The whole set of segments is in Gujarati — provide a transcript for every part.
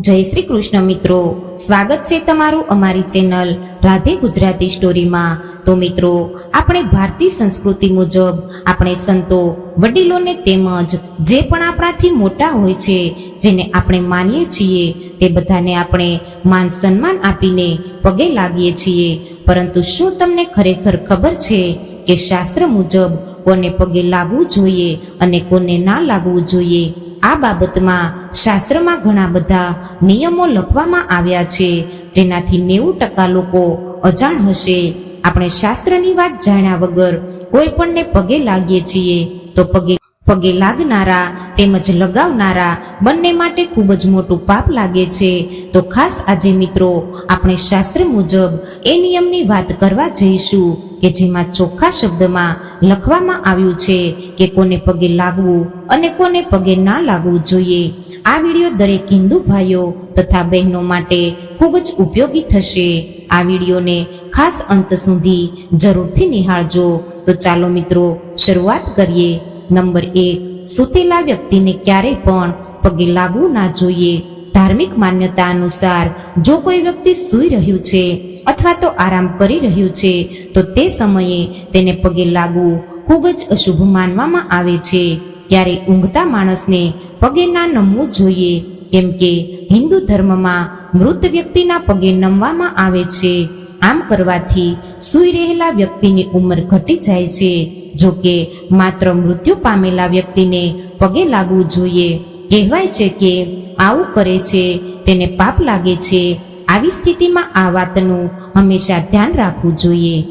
જય શ્રી કૃષ્ણ મિત્રો. સ્વાગત છે તમારું અમારી ચેનલ રાધે ગુજરાતી સ્ટોરીમાં. તો મિત્રો, આપણે ભારતીય સંસ્કૃતિ મુજબ આપણે સંતો, વડીલોને તેમજ જે પણ આપણાથી મોટા હોય છે, જેને આપણે માનીએ છીએ, તે બધાને આપણે માન સન્માન આપીને પગે લાગીએ છીએ. પરંતુ શું તમને ખરેખર ખબર છે કે શાસ્ત્ર મુજબ કોને પગે લાગવું જોઈએ અને કોને ના લાગવું જોઈએ? આ બાબતમાં શાસ્ત્રમાં ઘણા બધા નિયમો લખવામાં આવ્યા છે, જેનાથી નેવું ટકા લોકો અજાણ હશે. આપણે શાસ્ત્રની વાત જાણ્યા વગર કોઈ પણને પગે લાગીએ છીએ, તો પગે પગે લાગનારા તેમજ લગાવનારા બંને માટે ખૂબ જ મોટું પાપ લાગે છે. તો ખાસ આજે મિત્રો, આપણે શાસ્ત્ર મુજબ એ નિયમની વાત કરવા જઈશું કે જેમાં ચોખ્ખા શબ્દમાં લખવામાં આવ્યું છે કે કોને પગે લાગવું અને કોને પગે ના લાગવું જોઈએ. આ વીડિયો દરેક હિન્દુ ભાઈઓ તથા બહેનો માટે ખૂબ જ ઉપયોગી થશે. આ વિડીયોને ખાસ અંત સુધી જરૂરથી નિહાળજો. તો ચાલો મિત્રો, શરૂઆત કરીએ. નંબર એક, સૂતેલા વ્યક્તિને ક્યારેય પણ પગે લાગવું ના જોઈએ. ધાર્મિક માન્યતા અનુસાર, જો કોઈ વ્યક્તિ સૂઈ રહ્યું છે અથવા તો આરામ કરી રહ્યું છે, તો તે સમયે તેને પગે લાગવું ખૂબ જ અશુભ માનવામાં આવે છે. ત્યારે ઊંઘતા માણસને પગે ના નમવું જોઈએ, કેમ કે હિન્દુ ધર્મમાં મૃત વ્યક્તિના પગે નમવામાં આવે છે. આમ કરવાથી સૂઈ રહેલા વ્યક્તિની ઉંમર ઘટી જાય છે. જો કે માત્ર મૃત્યુ પામેલા વ્યક્તિને પગે લાગવું જોઈએ. કહેવાય છે કે આવું કરે છે, તેને પાપ લાગે છે. આવી સ્થિતિમાં આ વાતનું હંમેશા ધ્યાન રાખવું જોઈએ.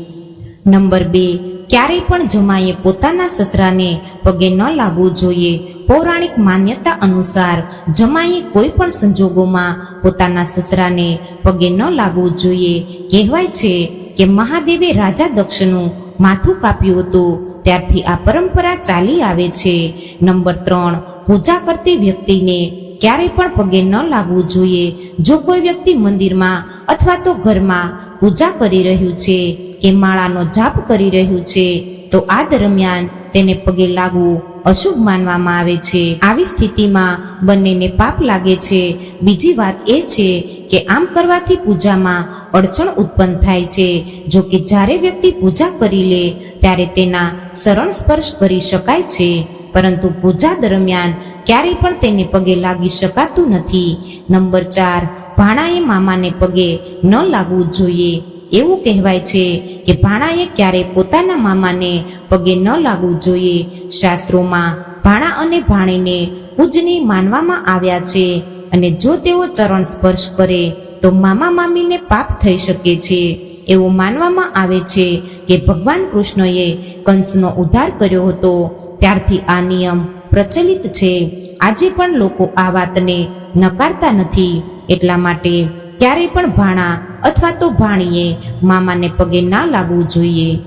નંબર બે, ક્યારેય પણ જમાઈએ પોતાના સસરાને પગે ન લાગવું જોઈએ. પૌરાણિક માન્યતા અનુસાર જમાઈએ કોઈ પણ સંજોગોમાં પોતાના સસરાને પગે ન લાગવું જોઈએ. કહેવાય છે કે મહાદેવે રાજા દક્ષનું માથું કાપ્યું હતું. ત્યારથી આ પરંપરા ચાલી આવે છે. નંબર ત્રણ, પૂજા કરતી વ્યક્તિને ક્યારેય પણ પગે ન લાગવું જોઈએ. જો કોઈ વ્યક્તિ મંદિરમાં અથવા તો ઘરમાં પૂજા કરી રહ્યું છે કે માળાનો જાપ કરી રહ્યું છે, તો આ દરમિયાન તેને પગે લાગવું અશુભ માનવામાં આવે છે. આવી સ્થિતિમાં બંનેને પાપ લાગે છે. બીજી વાત એ છે કે આમ કરવાથી પૂજામાં અડચણ ઉત્પન્ન થાય છે. જો કે જ્યારે વ્યક્તિ પૂજા કરી લે, ત્યારે તેના શરણ સ્પર્શ કરી શકાય છે. પરંતુ પૂજા દરમિયાન ક્યારેય પણ તેને પગે લાગી શકાતું નથી. નંબર ચાર, ભાણાએ મામાને પગે ન લાગવું જોઈએ. એવું કહેવાય છે કે ભાણાએ ક્યારેય પોતાના મામાને પગે ન લાગવું જોઈએ. શાસ્ત્રોમાં ભાણા અને ભાણીને પૂજની માનવામાં આવ્યા છે અને જો તેઓ ચરણ સ્પર્શ કરે તો મામા મામીને પાપ થઈ શકે છે. એવું માનવામાં આવે છે કે ભગવાન કૃષ્ણએ કંસનો ઉદ્ધાર કર્યો હતો. ત્યારથી આ નિયમ પ્રચલિત છે. આજે પણ લોકો આ વાતને નકારતા નથી. એટલા માટે ક્યારેય પણ ભાણા અથવા તો ભાણીએ મામાને પગે ના લાગવું જોઈએ.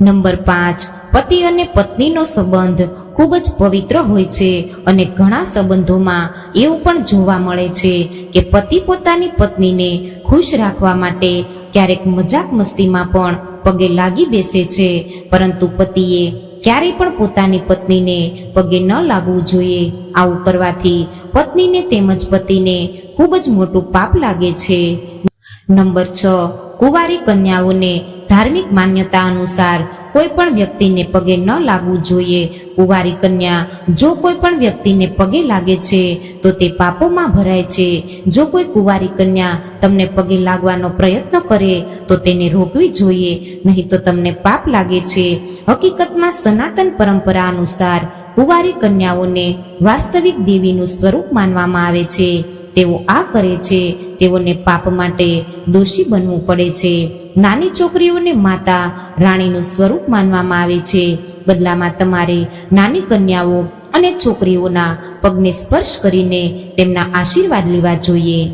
નંબર પાંચ. પતિ અને પત્નીનો સંબંધ ખૂબ જ પવિત્ર હોય છે અને ઘણા સંબંધોમાં એવું પણ જોવા મળે છે કે પતિ પોતાની પત્નીને ખુશ રાખવા માટે ક્યારેક મજાક મસ્તીમાં પણ પગે લાગી બેસે છે. પરંતુ પતિએ ક્યારેય પણ પોતાની પત્નીને પગે ન લાગવું જોઈએ. આવું કરવાથી પત્નીને તેમજ પતિને ખૂબ જ મોટું પાપ લાગે છે. નંબર છ, કુંવારી કન્યાઓને ધાર્મિક માન્યતા અનુસાર કોઈ પણ વ્યક્તિને પગે ન લાગવું જોઈએ. કુંવારી કન્યા, જો કોઈ પણ વ્યક્તિને પગે લાગે છે, તો તે પાપોમાં ભરાય છે. જો કોઈ કુંવારી કન્યા તમને પગે લાગવાનો પ્રયત્ન કરે, તો તેને રોકવી જોઈએ. નહીં તો તમને પાપ લાગે છે. હકીકતમાં સનાતન પરંપરા અનુસાર કુંવારી કન્યાઓને વાસ્તવિક દેવીનું સ્વરૂપ માનવામાં આવે છે. તેઓ આ કરે છે, તેઓને પાપ માટે દોષી બનવું પડે છે. નાની છોકરીઓને માતા રાણીનું સ્વરૂપ માનવામાં આવે છે. બદલામાં તમારે નાની કન્યાઓ અને છોકરીઓના પગને સ્પર્શ કરીને તેમના આશીર્વાદ લેવા જોઈએ.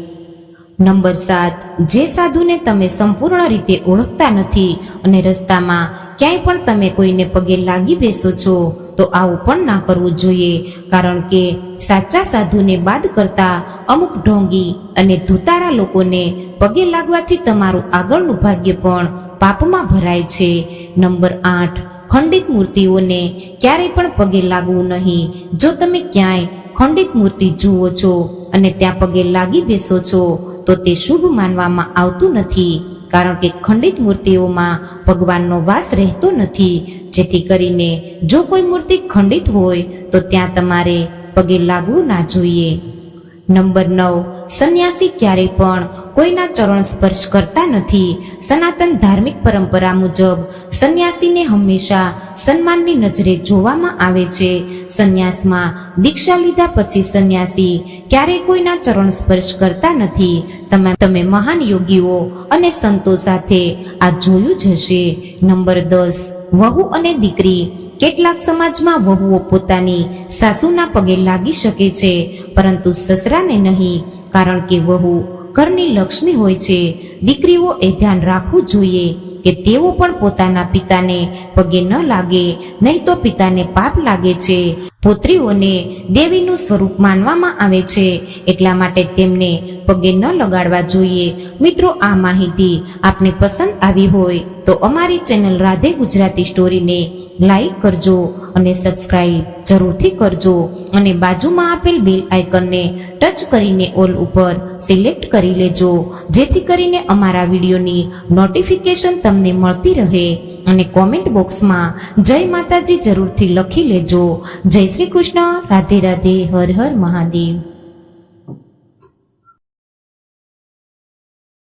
નંબર સાત, જે સાધુને તમે સંપૂર્ણ રીતે ઓળખતા નથી અને રસ્તામાં ક્યાંય પણ તમે કોઈને પગે લાગી બેસો છો, તો આવું પણ ના કરવું જોઈએ, કારણ કે સાચા સાધુને બાદ કરતા અમુક ઢોંગી અને ધુતારા લોકોને પગે લાગવાથી તમારું આગળનું ભાગ્ય પણ પાપમાં ભરાય છે. નંબર આઠ, ખંડિત મૂર્તિઓને ક્યારેય પણ પગે લાગવું નહીં. જો તમે ક્યાંય ખંડિત મૂર્તિ જુઓ છો અને ત્યાં પગે લાગી બેસો છો, તો તે શુભ માનવામાં આવતું નથી, કારણ કે ખંડિત મૂર્તિઓમાં ભગવાનનો વાસ રહેતો નથી. જેથી કરીને જો કોઈ મૂર્તિ ખંડિત હોય, તો ત્યાં તમારે પગે લાગવું ના જોઈએ. નંબર નવ, સંન્યાસી ક્યારેય પણ કોઈના ચરણ સ્પર્શ કરતા નથી. સનાતન ધાર્મિક પરંપરા મુજબ સંન્યાસીને હંમેશા સન્માનની નજરે જોવામાં આવે છે. સંન્યાસમાં દીક્ષા લીધા પછી સંન્યાસી ક્યારેય કોઈના ચરણ સ્પર્શ કરતા નથી. તમે તમે મહાન યોગીઓ અને સંતો સાથે આ જોયું જ હશે. નંબર દસ વહુ અને દીકરી. કેટલાક સમાજમાં વહુઓ પોતાની સાસુના પગે લાગી શકે છે, પરંતુ સસરાને નહીં, કારણ કે વહુ ઘરની લક્ષ્મી હોય છે. દીકરીઓ એ ધ્યાન રાખવું જોઈએ કે તેઓ પણ પોતાના પિતાને પગે ન લાગે, નહીં તો પિતાને પાપ લાગે છે. પુત્રીઓને દેવીનું સ્વરૂપ માનવામાં આવે છે, એટલા માટે તેમને પગે ન લગાડવા જોઈએ. મિત્રો, આ માહિતી આપને પસંદ આવી હોય તો અમારી ચેનલ રાધે ગુજરાતી સ્ટોરીને લાઈક કરજો અને સબસ્ક્રાઈબ જરૂરથી કરજો અને બાજુમાં આપેલ બેલ આઇકનને ટચ કરીને ઓલ ઉપર સિલેક્ટ કરી લેજો. જેથી કરીને અમારા વિડીયોની નોટિફિકેશન તમને મળતી રહે અને કોમેન્ટ બોક્સમાં જય માતાજી જરૂરથી લખી લેજો. જય શ્રી કૃષ્ણ. રાધે રાધે, હર હર મહાદેવ.